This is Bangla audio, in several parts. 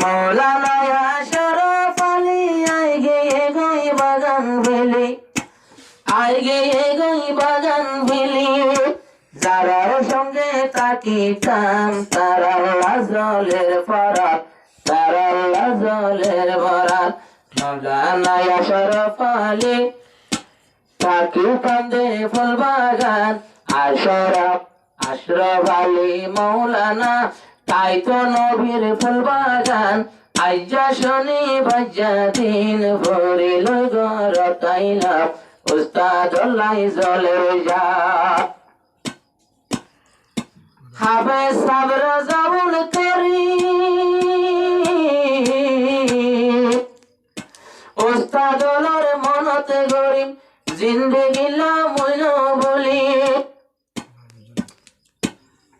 মৌলানা শরফ আলী, আই গয়ে গই বাগান ভেলি। আই গয়ে গই বাগান ভেলি। যারার সঙ্গে তাকিতাম, তারা লাজলের ফরাত ফুল বাগান। আশরফ আশরফ আলী, মৌলানা তাই তো নবীর ফুল বাগান আইজা শনি বাজ্জা দিন ভরিল গর তাইলাম, উস্তাদ লাই জলে যা। হবে সাবর জবুল করি উস্তাদর মনতে গরিম জিন্দগি লামইল বলি।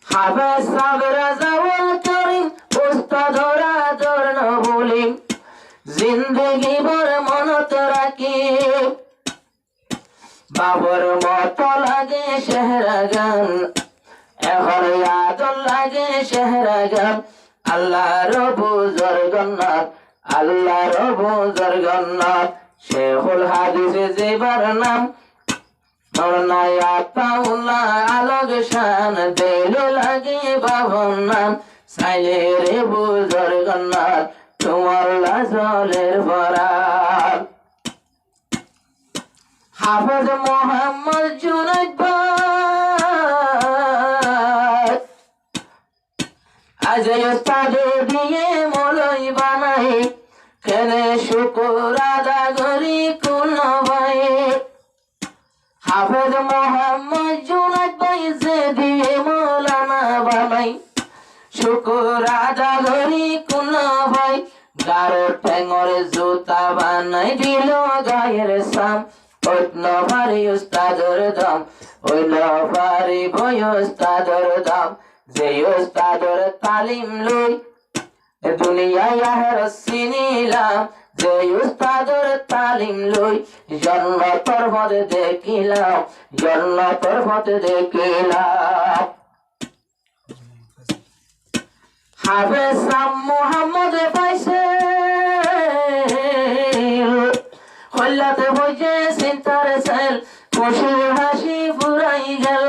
হবে সাবর জবুল উস্তাদরা দর্ণ বলি। জিন্দগি ভর মনত রাখি। বাবর মত লাগে শেহরা গান। এখন আদল লাগে শেহরা গান। আল্লাহ রবু জরগন্নাথ আল্লাহ রবু জরগন্নাথ শেখুল হাদিসে যেবার নাম। মরনায় আতাউল্লাহ আলোক শান। দেলে লাগে বাবন নাম। সাইলে রে গন্নাথ তোমার লাজলের বরাত। হাফেজ মোহাম্মদ জুনাইদ ওস্তাদে দিয়ে মলই বানাই, কেনে শুকুর আদা করি কোন ভাই। হাফেজ মোহাম্মদ জুনাইদ ভাই শুকুর আদা করি কোন ভাই গারো ঠেঙর জুতা বানাই দিল গায়ের সাম। ভারি উস্তাদর দাম অন্য ভারি ভয় উস্তাদর দাম। যে উস্তাদর তালিম লই দুনিয়ায় আহের সিনিলাম যে উস্তাদর তালিম লই জন্ম পর্বত দেখিলাম, জন্ম পর্বত দেখিলাম। হাফেজ সাম মোহাম্মদ পাইছে। হল্লাতে বইছে চিন্তার সেল হাসি ফুরাই গেল।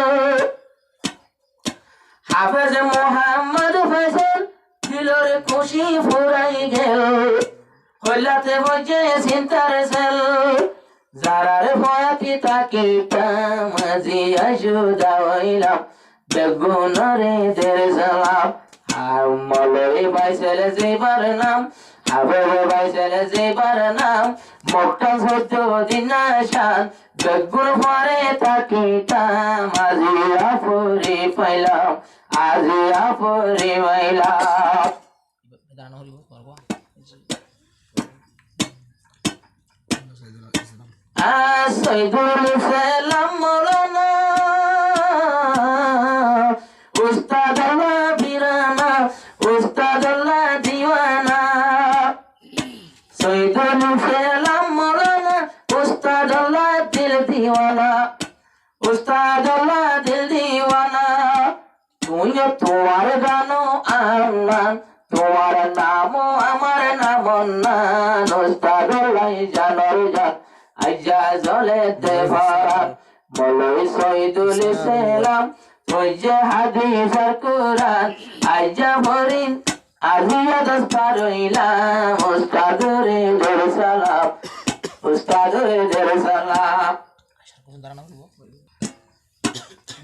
মোহাম্মদ ফয়সল দিলর খুশি ফুরাই গেল। হল্লাতে বইছে চিন্তার সেল, যারার ভয়াতি তাকে মাঝি আসু দাওয়াইলাম, বেগুনরে দের সালাম। আর মলই বাইসেল যেবার নাম, হাবেব বাইসেল যেবার নাম মক্কা সহ্য দিন শান বেগুন পরে তাকিতাম আজি আপরি পাইলাম, আজি আপরি পাইলাম। সৈদুল সালাম মৌলানা উস্তাদ উস্তাদ আল্লাহ দিল দিওয়ানা তুইও তোমার গানো আম্মান তোমার নামও আমার নাম নান উস্তাদ আল্লাহ জানর জান আজ্জা জলে দেভারান মলই সৈদুল ইসলাম তুই যে হাদিস আর কোরআন আজ্জা ভরিন আজিয়া দশ পারইলাম উস্তাদরে দের সালাম উস্তাদরে দের সালাম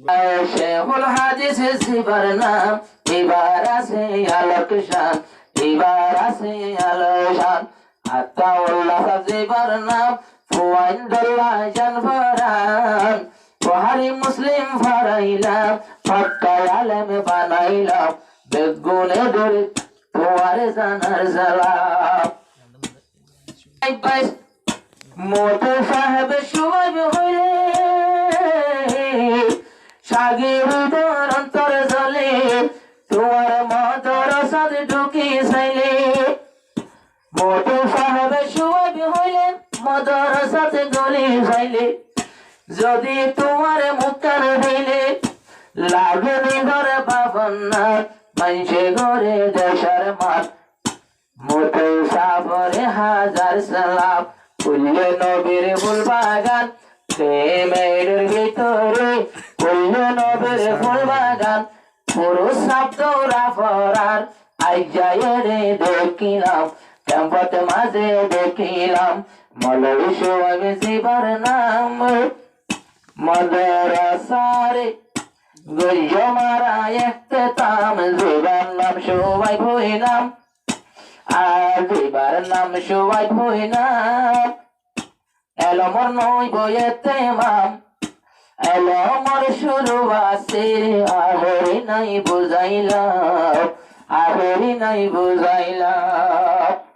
শেখুল হাদিস শিবার নাম এবার আছে আলোক শান এবার আছে আলোক শান। আত্মাউল্লাহ জিবার নাম ফুয়াইন্দুল্লাহ জানফরান বুহারি মুসলিম ফারাইলাম ফটকায় আলেম বানাইলাম। বেগুনে ধরে তোমার জানার সালাম। মোটর সাহেব সুবাব হইলে হইলে যদি তোমার মুখান দিলে লাগে ঘরে পাবন না মানুষে ঘরে দেশের মাঠ। মোটে সাবরে হাজার সালাম ফুললে নবীর ফুল বাগান প্রেমের ভিতরে নবীর ফুল বাগান পুরুষ শব্দ রাফরার রে দেখিলাম, ক্যাম্পত মাঝে দেখিলাম মলই সোয়াগ শিবার নাম। মদরসারে গরিয় মারা একতে নাম সবাই নাম সবাই ভইলাম এলো মর নই মাম। এলো মর শুরু আছে আহরি নাই বুঝাইলাম আহরি নাই বুঝাইলাম।